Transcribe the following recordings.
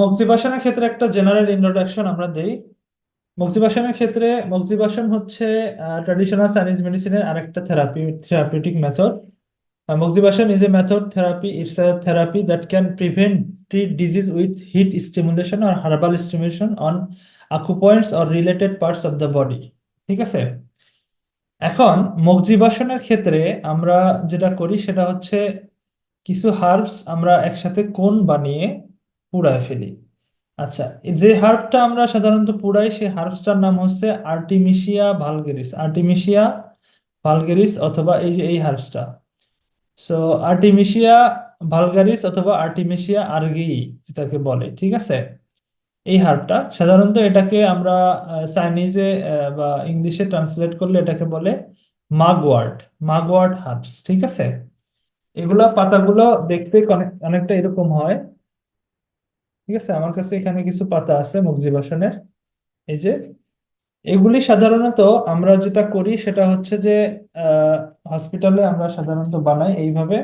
মগজিবাসনের ক্ষেত্রে একটা general introduction আমরা দিই। মগজিবাসনের ক্ষেত্রে মগজিবাসন হচ্ছে ট্রেডিশনাল চাইনিজ মেডিসিনের আরেকটা therapy therapeutic method moxibustion is a method therapy it's a therapy that can prevent the disease with heat stimulation or herbal stimulation on acupoints or related parts of the body ঠিক আছে? এখন মগজিবাসনের ক্ষেত্রে আমরা যেটা করি, সেটা হচ্ছে কিছু হার্বস আমরা একসাথে কোন বানিয়ে পুড়ায় ফেলি। আচ্ছা যে হার্বটা আমরা সাধারণত পুড়াই, সেই হার্বসটার নাম হচ্ছে আর্টিমিশিয়া ভালগেরিস। আর্টিমিশিয়া ভালগেরিস অথবা এই যে এই হার্বসটা। সো আর্টিমিশিয়া ভালগারিস অথবা আর্টিমিশিয়া আর্গেই যেটাকে বলে, ঠিক আছে? এই হার্বটা সাধারণত এটাকে আমরা চাইনিজে বা ইংলিশে ট্রান্সলেট করলে এটাকে বলে মাগওয়ার্ড মাগওয়ার্ড হার্বস, ঠিক আছে? এগুলা পাতাগুলো দেখতে অনেক- অনেকটা এরকম হয়। ঠিক আছে? আমার কাছে এখানে কিছু পাতা আছে মুগজিবাসনের। এই যে, এগুলি সাধারণত আমরা যেটা করি সেটা হচ্ছে যে হসপিটালে আমরা সাধারণত বানাই এইভাবে।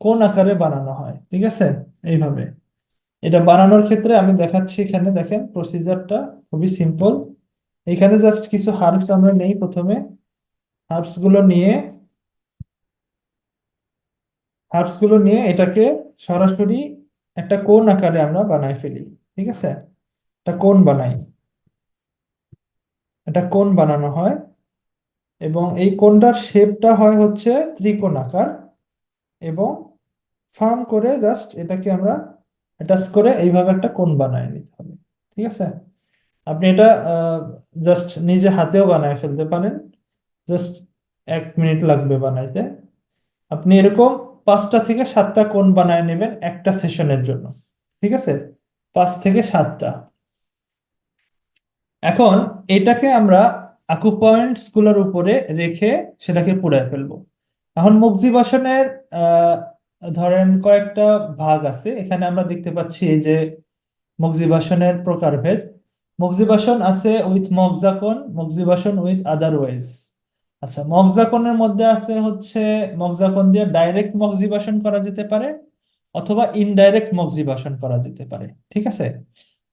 কোন আকারে বানানো হয়, ঠিক আছে? এইভাবে। এটা বানানোর ক্ষেত্রে আমি দেখাচ্ছি এখানে, দেখেন প্রসিজারটা খুবই সিম্পল এখানে জাস্ট কিছু হার্বস আমরা নেই প্রথমে। হার্বসগুলো নিয়ে হার্বসগুলো নিয়ে এটাকে সরাসরি একটা কোন আকারে আমরা বানাই ফেলি, ঠিক আছে? একটা কোন বানাই। একটা কোন বানানো হয় এবং এই কোনটার শেপটা হয় হচ্ছে ত্রিকোণ আকার এবং ফার্ম করে জাস্ট এটাকে আমরা অ্যাটাচ করে এইভাবে একটা কোণ বানায় নিতে হবে, ঠিক আছে? আপনি এটা জাস্ট নিজে হাতেও বানায় ফেলতে পারেন। জাস্ট এক মিনিট লাগবে বানাইতে। আপনি এরকম পাঁচটা থেকে সাতটা কোন বানায় নেবেন একটা সেশনের জন্য, ঠিক আছে? পাঁচ থেকে সাতটা। এখন এটাকে আমরা আকুপয়েন্টসগুলোর উপরে রেখে সেটাকে পুড়ায় ফেলব। এখন মুক্সিবাসনের আহ, ধরেন কয়েকটা ভাগ আছে। এখানে আমরা দেখতে পাচ্ছি যে মুক্সিবাসনের প্রকারভেদ। মুক্সিবাসন আছে with moxa cone moxibustion with otherwise আচ্ছা মগজাকনের মধ্যে আছে হচ্ছে, মগজাকন দিয়ে ডাইরেক্ট মগজিবাসন করা যেতে পারে অথবা ইনডাইরেক্ট মগজিবাসন করা যেতে পারে, ঠিক আছে?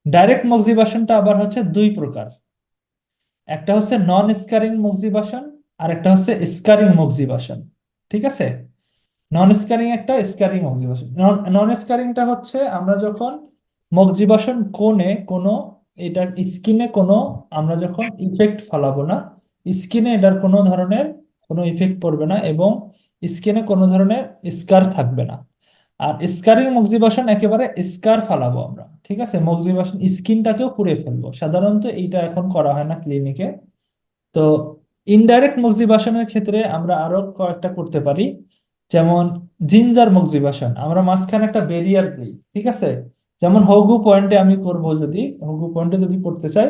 ডাইরেক্ট মগজিবাসনটা আবার হচ্ছে দুই প্রকার। একটা হচ্ছে নন স্কারিং মগজিবাসন আর একটা হচ্ছে স্কারিং মগজিবাসন ঠিক আছে? নন স্কারিং একটা স্কারিং মগজিবাসন নন স্কারিংটা হচ্ছে আমরা যখন মগজিবাসন কোণে কোনো, এটা স্কিনে কোনো, আমরা যখন ইফেক্ট ফালাবো না স্কিনে এটার কোনো ধরনের কোনো ইফেক্ট পড়বে না এবং স্কিনে কোনো ধরনের স্কার থাকবে না। আর স্কারিং মগজিবাসন একেবারে স্কার ফালাবো আমরা, ঠিক আছে? মগজিবাসন স্কিনটাকেও পুড়ে ফেলব। সাধারণত এইটা এখন করা হয় না ক্লিনিকে তো ইনডাইরেক্ট মগজিবাসনের ক্ষেত্রে আমরা আরও কয়েকটা করতে পারি। যেমন জিঞ্জার মগজিবাসন, আমরা মাঝখানে একটা ব্যারিয়ার দিই, ঠিক আছে? যেমন হগু পয়েন্টে আমি করব যদি, হগু পয়েন্টে যদি করতে চাই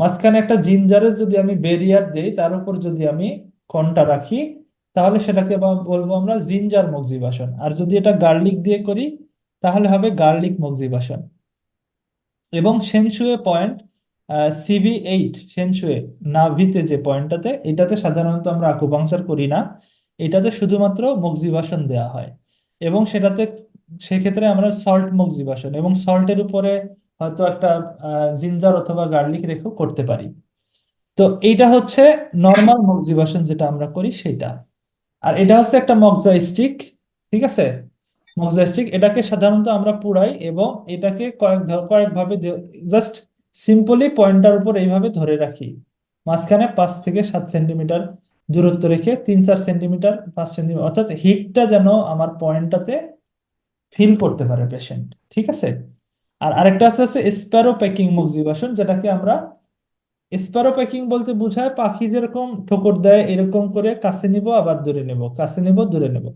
মাঝখানে একটা জিঞ্জারের যদি আমি ব্যারিয়ার দেই, তার উপর যদি আমি কোনটা রাখি, তাহলে সেটাকে বলব আমরা জিঞ্জার মগজিবাসন। আর যদি এটা গার্লিক দিয়ে করি, তাহলে হবে গার্লিক মগজিবাসন। এবং Shenque point CV eight, Shenque নাভিতে যে পয়েন্টটাতে, এটাতে সাধারণত আমরা আকুপাংচার করি না, এটাতে শুধুমাত্র মগজিবাসন দেওয়া হয়। এবং সেটাতে, সেক্ষেত্রে আমরা সল্ট মগজিবাসন, এবং সল্টের উপরে হয়তো একটা জিঞ্জার অথবা গার্লিক রেখেও করতে পারি। তো এইটা হচ্ছে নর্মাল মগজিবাসন যেটা আমরা করি সেটা আর এটা হচ্ছে একটা মগজা স্টিক ঠিক আছে? মগজা স্টিক এটাকে সাধারণত আমরা পুড়াই এবং এটাকে কয়েক কয়েকভাবে জাস্ট সিম্পলি পয়েন্টার উপর এইভাবে ধরে রাখি। মাঝখানে পাঁচ থেকে সাত সেন্টিমিটার দূরত্ব রেখে তিন চার সেন্টিমিটার পাঁচ সেন্টিমিটার অর্থাৎ হিটটা যেন আমার পয়েন্টটাতে ফিল করতে পারে পেশেন্ট ঠিক আছে? আর আরেকটা আছে, হচ্ছে স্প্যারো প্যাকিং মগজিবাসন যেটাকে আমরা স্প্যারো প্যাকিং বলতে বোঝায় পাখি যেরকম ঠোকর দেয়, এরকম করে কাছে নিব, আবার দূরে নেব, কাছে নিব, দূরে নেব।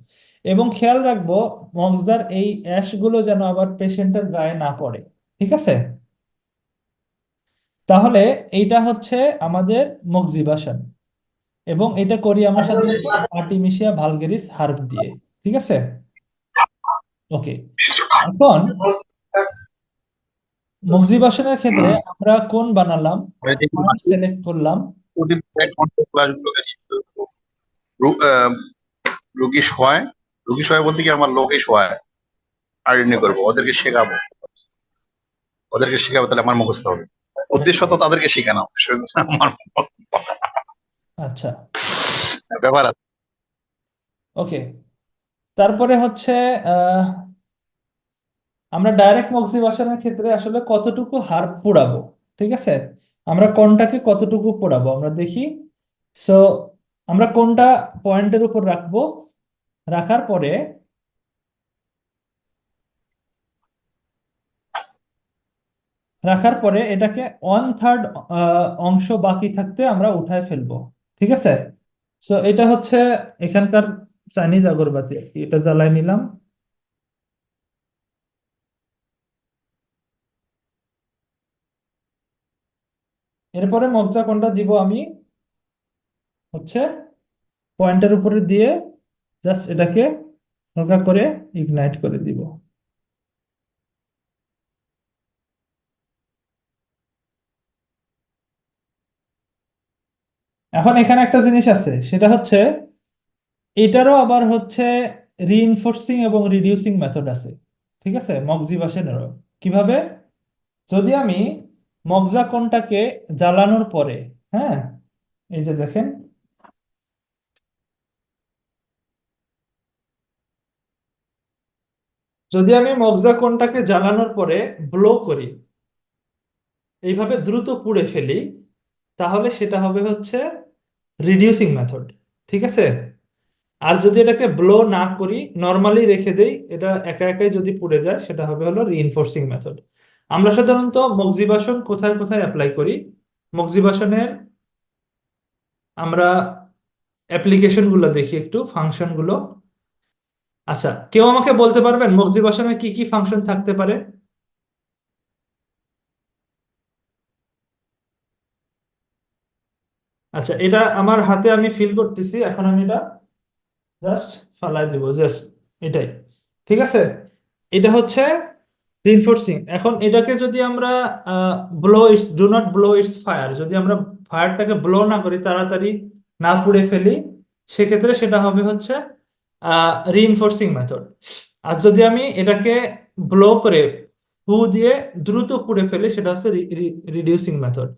এবং খেয়াল রাখব, মগজার এই অ্যাশগুলো যেন আবার পেশেন্টের গায়ে না পড়ে, ঠিক আছে? তাহলে এইটা হচ্ছে আমাদের মগজিবাসন এবং এটা করি আমরা সাধারণত আর্টিমিশিয়া ভালগেরিস হার্ব দিয়ে, ঠিক আছে? ওকে, এখন মগজিবাসনের ক্ষেত্রে আমরা কোন বানালাম? সিলেক্ট করলাম? রুগী শোয়ায় রুগী শোয়ায় বলতে কি আমার লোকে শোয়ায় আইডেন্টি করব ওদেরকে শেখাবো। ওদেরকে শেখাবো তাহলে আমার মুখস্থ হবে। উদ্দেশ্য তো তাদেরকে শেখানো। আমার আচ্ছা। ব্যাপার আছে। ওকে তারপরে হচ্ছে আহ, আমরা ডাইরেক্ট মক্সিবাসনের ক্ষেত্রে আসলে কতটুকু হার পোড়াবো, ঠিক আছে? আমরা কোনটাকে কতটুকু পোড়াবো? আমরা দেখি সো আমরা কোনটা পয়েন্টের উপর রাখব? রাখার পরে রাখার পরে এটাকে ওয়ান থার্ড অংশ বাকি থাকতে আমরা উঠায় ফেলব, ঠিক আছে? সো এটা হচ্ছে এখানকার চাইনিজ আগরবাতি, এটা জ্বালাই নিলাম। এরপরে মগজা কোনটা দিব আমি? হচ্ছে পয়েন্টের উপরে দিয়ে জাস্ট এটাকে হালকা করে ইগনাইট করে দিব। এখন এখানে একটা জিনিস আছে, সেটা হচ্ছে এটারও আবার হচ্ছে রিইনফোর্সিং এবং রিডিউসিং মেথড আছে, ঠিক আছে? মগজিবাসনেরও কীভাবে? যদি আমি মগজা কোণটাকে জ্বালানোর পরে হ্যাঁ? এই যে দেখেন। যদি আমি মগজা কোণটাকে জ্বালানোর পরে ব্লো করি, এইভাবে দ্রুত পুড়ে ফেলি, তাহলে সেটা হবে হচ্ছে রিডিউসিং মেথড ঠিক আছে? আর যদি এটাকে ব্লো না করি নর্মালি রেখে দেই, এটা একা একাই যদি পুড়ে যায়, সেটা হবে হলো রিইনফোর্সিং মেথড আমরা সাধারণত মগজিবাসন কোথায় কোথায় অ্যাপ্লাই করি? মগজিবাসনের আমরা অ্যাপ্লিকেশনগুলো দেখি একটু ফাংশনগুলো। আচ্ছা কেউ আমাকে বলতে পারবেন মগজিবাসনে কি কি ফাংশন থাকতে পারে? আচ্ছা এটা আমার হাতে আমি ফিল করতেছি, এখন আমি এটা জাস্ট ফালাই দিব জাস্ট এটাই। ঠিক আছে? এটা হচ্ছে রিইনফোর্সিং এখন এটাকে যদি আমরা blow its do not blow its fire যদি আমরা ফায়ারটাকে ব্লো না করি, তাড়াতাড়ি না পুড়ে ফেলি, সেক্ষেত্রে সেটা হবে হচ্ছে রিইনফোর্সিং মেথড আর যদি আমি এটাকে ব্লো করে হু দিয়ে দ্রুত পুড়ে ফেলি, সেটা হচ্ছে রিডিউসিং মেথড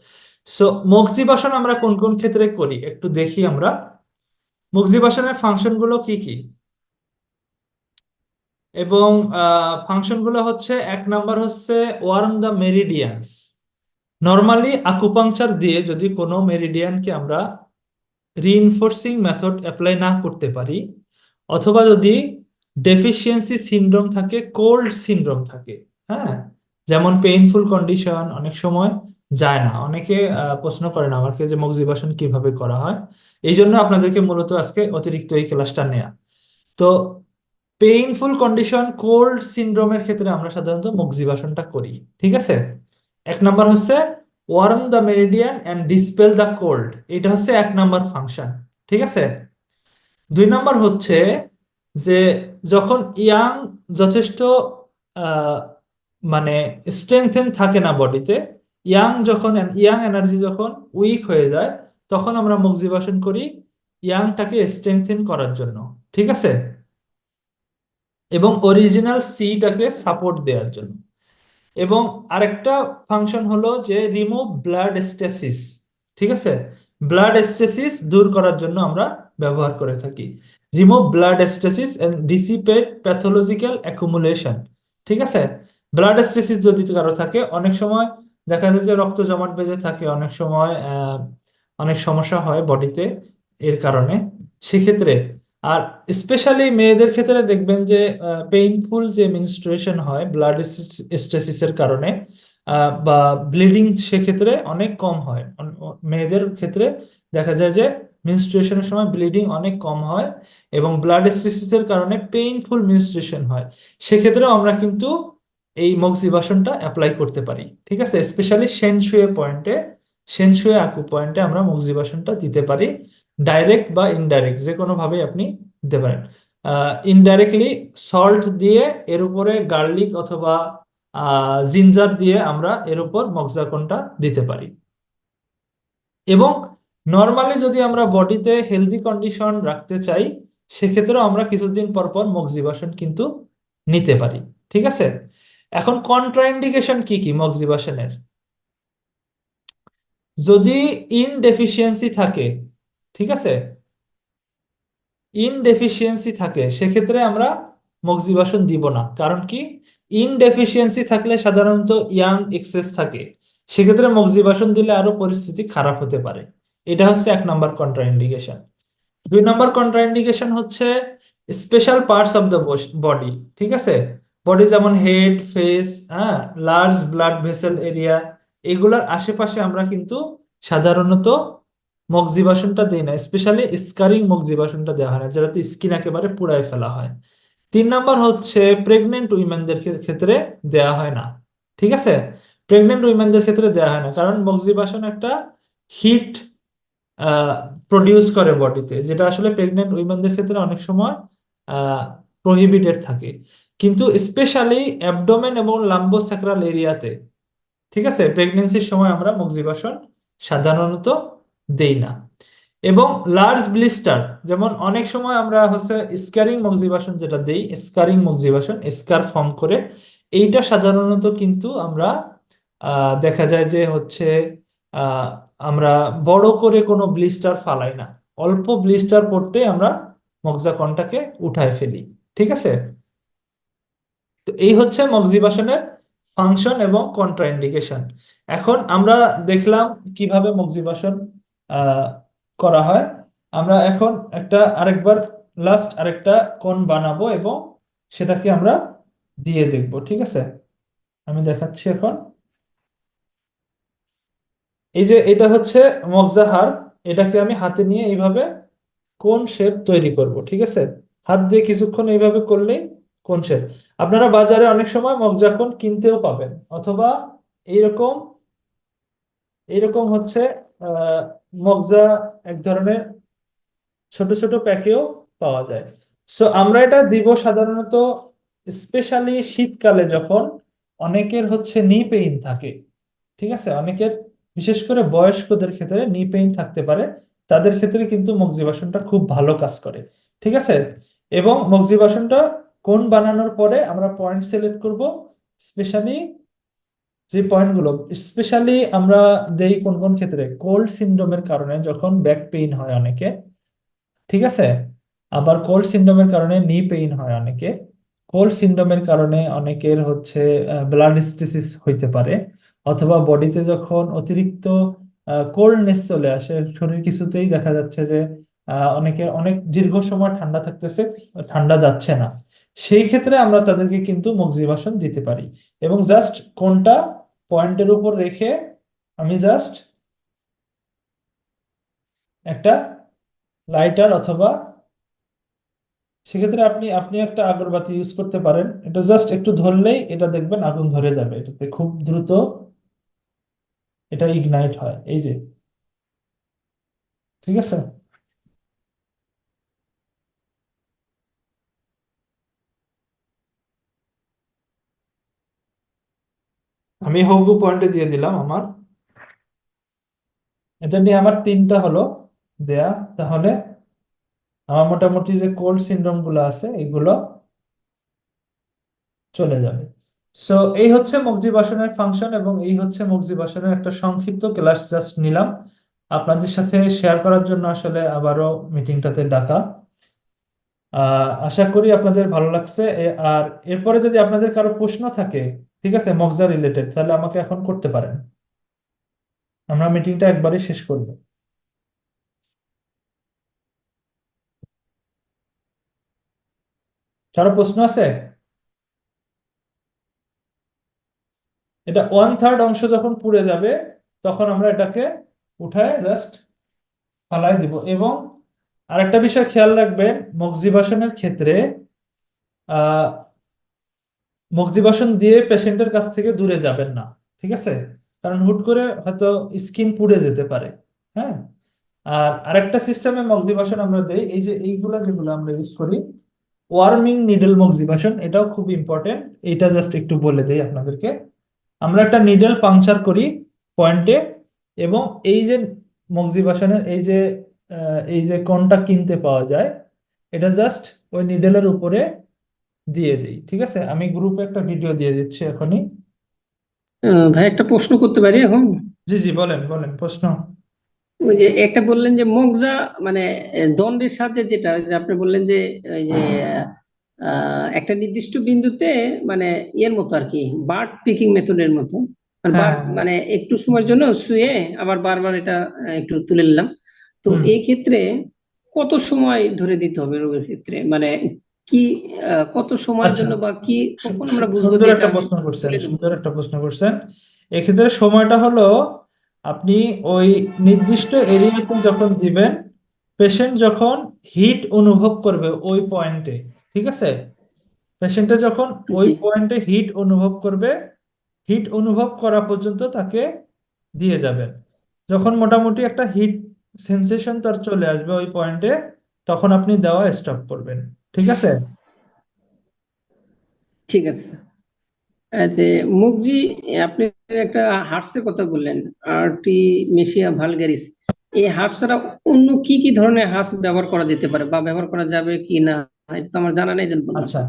সো মগজিবাসন আমরা কোন কোন ক্ষেত্রে করি? একটু দেখি আমরা। মগজিবাসনের ফাংশনগুলো কি কি? এবং ফাংশনগুলো হচ্ছে এক নাম্বার হচ্ছে warm the meridians normally acupuncture দিয়ে যদি কোনো মেরিডিয়ানকে আমরা রিইনফোর্সিং মেথড অ্যাপ্লাই না করতে পারি, অথবা যদি ডেফিসিয়েন্সি সিনড্রোম থাকে কোল্ড সিনড্রোম থাকে হ্যাঁ? যেমন পেইনফুল কন্ডিশন অনেক সময় যায় না। অনেকে প্রশ্ন করেন আমাকে যে মগজিবাসন কীভাবে করা হয়। এই জন্য আপনাদেরকে মূলত আজকে অতিরিক্ত এই ক্লাসটা নেয়া। তো পেইনফুল কন্ডিশন কোল্ড সিনড্রোমের ক্ষেত্রে আমরা সাধারণত মগজিবাসনটা করি, ঠিক আছে? এক নাম্বার হচ্ছে warm the meridian and dispel the cold এটা হচ্ছে এক নাম্বার ফাংশন ঠিক আছে? দুই নাম্বার হচ্ছে যে যখন ইয়াং যথেষ্ট মানে স্ট্রেংথেন থাকে না বডিতে ইয়াং যখন ইয়াং এনার্জি যখন উইক হয়ে যায়, তখন আমরা মগজিবাসন করি ইয়াংটাকে স্ট্রেংথেন করার জন্য, ঠিক আছে? এবং অরিজিনাল সিটাকে সাপোর্ট দেওয়ার জন্য। এবং আরেকটা ফাংশন হলো যে রিমুভ ব্লাড স্টেসিস ঠিক আছে? ব্লাড স্টেসিস দূর করার জন্য আমরা ব্যবহার করে থাকি। Remove blood stasis and dissipate pathological accumulation ঠিক আছে? ব্লাড স্টেসিস যদি কারও থাকে, অনেক সময় দেখা যায় যে রক্ত জমাট বেঁধে থাকে, অনেক সময় অনেক সমস্যা হয় বডিতে এর কারণে। সেক্ষেত্রে আর স্পেশালি মেয়েদের ক্ষেত্রে দেখবেন যে পেইনফুল যে মেনস্ট্রুয়েশন হয় ব্লাড স্টেসিসের কারণে বা ব্লিডিং সেক্ষেত্রে অনেক কম হয়। মেয়েদের ক্ষেত্রে দেখা যায় যে মেনস্ট্রুয়েশনের সময় ব্লিডিং অনেক কম হয় এবং ব্লাড স্টেসিসের কারণে পেইনফুল মেনস্ট্রুয়েশন হয়। সেক্ষেত্রেও আমরা কিন্তু এই মগজিবাসনটা অ্যাপ্লাই করতে পারি। ঠিক আছে? স্পেশালি সেনসুয়ে পয়েন্টে সেনসুয়ে আকু পয়েন্টে আমরা মগজিবাসনটা দিতে পারি। ডাইরেক্ট বা ইনডাইরেক্ট যে কোনো ভাবে আপনি দিতে পারেন। ইনডাইরেক্টলি সল্ট দিয়ে এর উপরে গার্লিক অথবা জিঞ্জার দিয়ে আমরা এর উপর মগজাকনটা দিতে পারি। এবং নর্মালি যদি আমরা বডিতে হেলদি কন্ডিশন রাখতে চাই, সেক্ষেত্রেও আমরা কিছুদিন পর পর মগজিবাসন কিন্তু নিতে পারি। ঠিক আছে? এখন কন্ট্রাইন্ডিকেশন কি কি মক্সিবাসনের যদি ইনডেফিসিয়েন্সি থাকে ঠিক আছে? ইনডেফিসিয়েন্সি থাকে, সেক্ষেত্রে আমরা মক্সিবাসন দিব না। কারণ কি? ইনডেফিসিয়েন্সি থাকলে সাধারণত ইয়াং এক্সেস থাকে। সেক্ষেত্রে মক্সিবাসন দিলে আরও পরিস্থিতি খারাপ হতে পারে। এটা হচ্ছে এক নম্বর কন্ট্রাইন্ডিকেশন দুই নম্বর কন্ট্রাইন্ডিকেশন হচ্ছে special parts of the body ঠিক আছে? বডি যেমন হেড ফেস হ্যাঁ লার্জ ব্লাড ভেসেল এরিয়া এগুলোর আশেপাশে আমরা কিন্তু সাধারণত মগজিবাসনটা দেই না স্পেশালি স্কারিং মগজিবাসনটা দেওয়া হয় না, যেটাতে স্কিন একেবারে পুড়ায় ফেলা হয়। তিন নাম্বার হচ্ছে প্রেগনেন্ট উইমেনদের ক্ষেত্রে দেওয়া হয় না, ঠিক আছে? প্রেগনেন্ট উইমেনদের ক্ষেত্রে দেওয়া হয় না, কারণ মগজিবাসন একটা হিট প্রডিউস করে বডিতে, যেটা আসলে প্রেগনেন্ট উইমেনদের ক্ষেত্রে অনেক সময় প্রহিবিটেড থাকে। কিন্তু স্পেশালি অ্যাবডোমেন এবং লাম্বো লাম্বোস্যাক্রাল এরিয়াতে ঠিক আছে? প্রেগনেন্সির সময় আমরা মগজিবাসন সাধারণত দেই না। এবং লার্জ ব্লিস্টার যেমন অনেক সময় আমরা হচ্ছে স্কারিং মগজিবাসন যেটা দেই স্কারিং মগজিবাসন স্কার ফর্ম করে, এইটা সাধারণত কিন্তু আমরা দেখা যায় যে হচ্ছে আমরা বড় করে কোনো ব্লিস্টার ফালাই না। অল্প ব্লিস্টার পড়তে আমরা মগজাকণটাকে উঠায় ফেলি, ঠিক আছে? তো এই হচ্ছে মগজিবাসনের ফাংশন এবং কন্ট্রাইন্ডিকেশন এখন আমরা দেখলাম কীভাবে মগজিবাসন করা হয়। আমরা এখন একটা আরেকবার লাস্ট আরেকটা কোণ বানাবো এবং সেটাকে আমরা দিয়ে দেখব, ঠিক আছে? আমি দেখাচ্ছি এখন। এই যে এটা হচ্ছে মগজাহার এটাকে আমি হাতে নিয়ে এইভাবে কোন শেপ তৈরি করব, ঠিক আছে? হাত দিয়ে কিছুক্ষণ এইভাবে করলেই কোন শেপ। আপনারা বাজারে অনেক সময় মগজা কোণ কিনতেও পাবেন, অথবা এইরকম এইরকম হচ্ছে, আহ মগজা এক ধরনের ছোট ছোট প্যাকেও পাওয়া যায়। সো আমরা এটা দিব সাধারণত স্পেশালি শীতকালে যখন অনেকের হচ্ছে নি পেইন থাকে, ঠিক আছে? অনেকের, বিশেষ করে বয়স্কদের ক্ষেত্রে নি পেইন থাকতে পারে, তাদের ক্ষেত্রে কিন্তু মগজিবাসনটা খুব ভালো কাজ করে, ঠিক আছে? এবং মগজিবাসনটা কোন বানানোর পরে আমরা পয়েন্ট সিলেক্ট করব? স্পেশালি যে পয়েন্টগুলো স্পেশালি আমরা দেই কোন কোন ক্ষেত্রে কোল্ড সিনড্রোমের কারণে যখন ব্যাক পেইন হয় অনেকে, ঠিক আছে? আবার কোল্ড সিনড্রোমের কারণে নি পেইন হয় অনেকে কোল্ড সিনড্রোমের কারণে অনেকের হচ্ছে ব্লাড স্টেসিস হইতে পারে, অথবা বডিতে যখন অতিরিক্ত কোল্ডনেস চলে আসে, শরীর কিছুতেই দেখা যাচ্ছে যে অনেকের অনেক দীর্ঘ সময় ঠান্ডা থাকতেছে, ঠান্ডা যাচ্ছে না। সেই ক্ষেত্রে আমরা তাদেরকে কিন্তু মগজিবাসন দিতে পারি। এবং জাস্ট কোনটা? পয়েন্টের উপর রেখে আমি জাস্ট একটা লাইটার অথবা সেক্ষেত্রে আপনি আপনি একটা আগরবাতি ইউজ করতে পারেন। এটা জাস্ট একটু ধরলেই এটা দেখবেন আগুন ধরে যাবে। এটাতে খুব দ্রুত এটা ইগনাইট হয়। এই যে। ঠিক আছে? আমি হগু পয়েন্টে দিয়ে দিলাম আমার। এটা নিয়ে আমার তিনটা হলো দেয়া। তাহলে আমার মোটামুটি যে কোল্ড সিনড্রোমগুলো আছে, এগুলো চলে যাবে। সো এই হচ্ছে মগজিবাসনের ফাংশন এবং এই হচ্ছে মগজিবাসনের একটা সংক্ষিপ্ত ক্লাস জাস্ট নিলাম। আপনাদের সাথে শেয়ার করার জন্য আসলে আবারও মিটিংটাতে ডাকা। আশা করি আপনাদের ভালো লাগছে। আর এরপরে যদি আপনাদের কারও প্রশ্ন থাকে ঠিক আছে মগজা রিলেটেড তাহলে আমাকে এখন করতে পারেন। আমরা মিটিংটা একবারে শেষ করব। কারও প্রশ্ন আছে? এটা ওয়ান থার্ড অংশ যখন পুড়ে যাবে, তখন আমরা এটাকে উঠায় জাস্ট ফালাই দিব। এবং আরেকটা বিষয় খেয়াল রাখবেন মগজি মগজিবাসনের ক্ষেত্রে মগজিবাসন দিয়ে পেশেন্টের কাছ থেকে দূরে যাবেন না, ঠিক আছে? কারণ হুট করে হয়তো স্কিন পুড়ে যেতে পারে হ্যাঁ? আর আরেকটা সিস্টেমে মগজিবাসন আমরা দেই, এই যে এইগুলা যেগুলো আমরা ইউজ করি ওয়ার্মিং নিডল মগজিবাসন এটাও খুব ইম্পর্টেন্ট এটা জাস্ট একটু বলে দেই আপনাদেরকে। আমরা একটা নিডল পাংচার করি পয়েন্টে এবং এই যে মগজিবাসনের এই যে এই যে কোনটা কিনতে পাওয়া যায়, এটা জাস্ট ওই নিডেলের উপরে দিয়ে দিই ঠিক আছে? আমি গ্রুপে একটা ভিডিও দিয়ে দিচ্ছি এখনই। ভাই একটা প্রশ্ন করতে পারি এখন? জি জি বলেন বলেন প্রশ্ন। ওই যে একটা বললেন যে মগজা মানে দণ্ডের সাহায্যে যেটা আপনি বললেন যে ওই যে একটা নির্দিষ্ট বিন্দুতে মানে ইয়ের মতো আর কি বার্ড পিকিং মেথডের মতো। মানে হ্যাঁ। মানে একটু সময়ের জন্য শুয়ে আবার বারবার এটা একটু তুলে নিলাম। তো এই ক্ষেত্রে কত সময় ধরে দিতে হবে রোগের ক্ষেত্রে? মানে কি কত সময়ের আচ্ছা। জন্য বা কি কখন আমরা বুঝব যে একটা প্রশ্ন করছেন সুন্দর একটা প্রশ্ন করছেন। এক্ষেত্রে সময়টা হলো আপনি ওই নির্দিষ্ট এরিয়াতে যখন দিবেন পেশেন্ট যখন হিট অনুভব করবে ওই পয়েন্টে ঠিক আছে? পেশেন্টে যখন ওই পয়েন্টে হিট অনুভব করবে হিট অনুভব করা পর্যন্ত তাকে দিয়ে যাবেন। যখন মোটামুটি একটা হিট সেন্সেশন তার চলে আসবে ওই পয়েন্টে তখন আপনি দেওয়া স্টপ করবেন। ঠিক আছে? ঠিক আছে আচ্ছা মুখজি আপনি একটা কথা বললেন আর্টিমিশিয়া ভালগারিস। এই ছাড়া অন্য কি কি ধরনের ব্যবহার করা যেতে পারে বা ব্যবহার করা যাবে কি না? এটা তো আমার জানা নেই আচ্ছা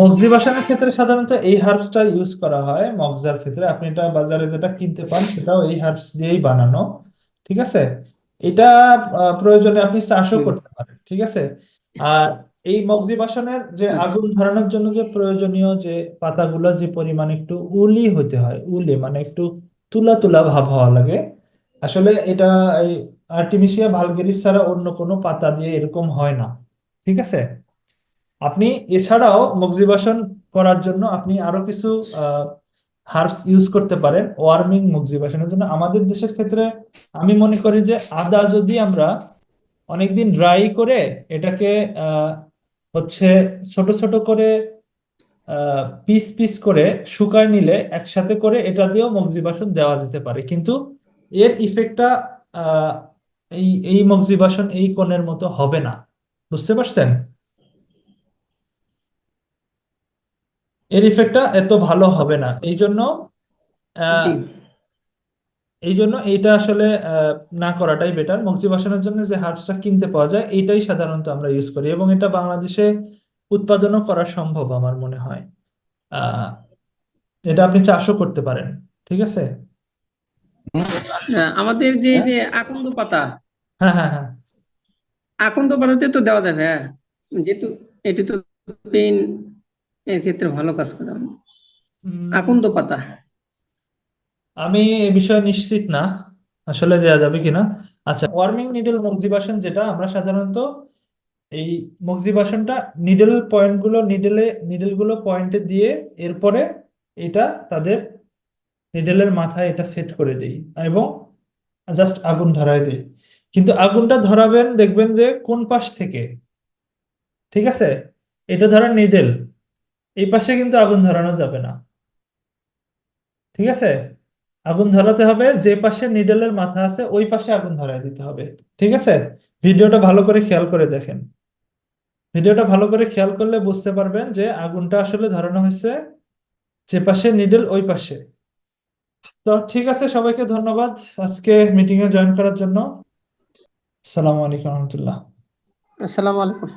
মগজিবাসানের ক্ষেত্রে সাধারণত এই হার্বসটা ইউজ করা হয় মগজার ক্ষেত্রে। আপনি এটা বাজারে যেটা কিনতে পান সেটাও এই হার্বস দিয়েই বানানো ঠিক আছে? এটা প্রয়োজনে আপনি চাষও করতে পারেন ঠিক আছে? আর এই মগজিবাসনের যে আচ্ছা আগুন ধরানোর জন্য যে প্রয়োজনীয় যে পাতাগুলো যে পরিমাণ একটু উলি হতে হয় উলি মানে একটু তুলা তুলা ভাব হওয়া লাগে। আসলে এটা এই আর্টিমিশিয়া ভালগেরিস ছাড়া অন্য কোনো পাতা দিয়ে এরকম হয় না ঠিক আছে? আপনি এছাড়াও মগজিবাসন করার জন্য আপনি আরও কিছু হার্বস ইউজ করতে পারেন ওয়ার্মিং মগজিবাসনের জন্য। আমাদের দেশের ক্ষেত্রে আমি মনে করি যে আদা যদি আমরা অনেকদিন ড্রাই করে এটাকে আহ, হচ্ছে ছোট ছোট করে পিস পিস করে শুকায় নিলে একসাথে করে এটা দিয়েও মগজিবাসন দেওয়া যেতে পারে। কিন্তু এর ইফেক্টটা এই এই মগজিবাসন এই কোণের মতো হবে না। বুঝতে পারছেন? এর ইফেক্টটা এত ভালো হবে না। এই জন্য এই জন্য এইটা আসলে না করাটাই বেটার মগজিবাসনের জন্য যে হার্বসটা কিনতে পাওয়া যায় এইটাই সাধারণত আমরা ইউজ করি এবং এটা বাংলাদেশে উৎপাদনও করা সম্ভব আমার মনে হয়। এটা আপনি চাষও করতে পারেন ঠিক আছে? আমাদের যে যে আকন্দ পাতা। হ্যাঁ হ্যাঁ হ্যাঁ। আকন্দ পাতাতে তো দেওয়া যাবে হ্যাঁ। যেহেতু এটি তো পেইন এর ক্ষেত্রে ভালো কাজ করে। আকন্দ পাতা। আমি এ বিষয়ে নিশ্চিত না। আসলে দেয়া যাবে কিনা? আচ্ছা ওয়ার্মিং নিডল মগজিবাসন যেটা, আমরা সাধারণত এই মগজিবাসনটা নিডল পয়েন্টগুলো নিডলে নিডলগুলো পয়েন্টে দিয়ে এরপরে এটা তাদের নিডলের মাথায় এটা সেট করে দিই এবং জাস্ট আগুন ধরায় দিই। কিন্তু আগুনটা ধরাবেন, দেখবেন যে কোন পাশ থেকে? ঠিক আছে? এটা ধরেন নিডেল এই পাশে কিন্তু আগুন ধরানো যাবে না। ঠিক আছে? আগুন ধরাতে হবে, যে পাশে নিডলের মাথা আছে, ওই পাশে আগুন ধরায় দিতে হবে। ঠিক আছে? ভিডিওটা ভালো করে খেয়াল করে দেখেন। ভিডিওটা ভালো করে খেয়াল করলে বুঝতে পারবেন যে আগুনটা আসলে ধরানো হয়েছে, যে পাশে নিডল ওই পাশে। তো ঠিক আছে, সবাইকে ধন্যবাদ আজকে মিটিং এ জয়েন করার জন্য। আসসালামু আলাইকুম রহমতুল্লাহ। আসসালামু আলাইকুম।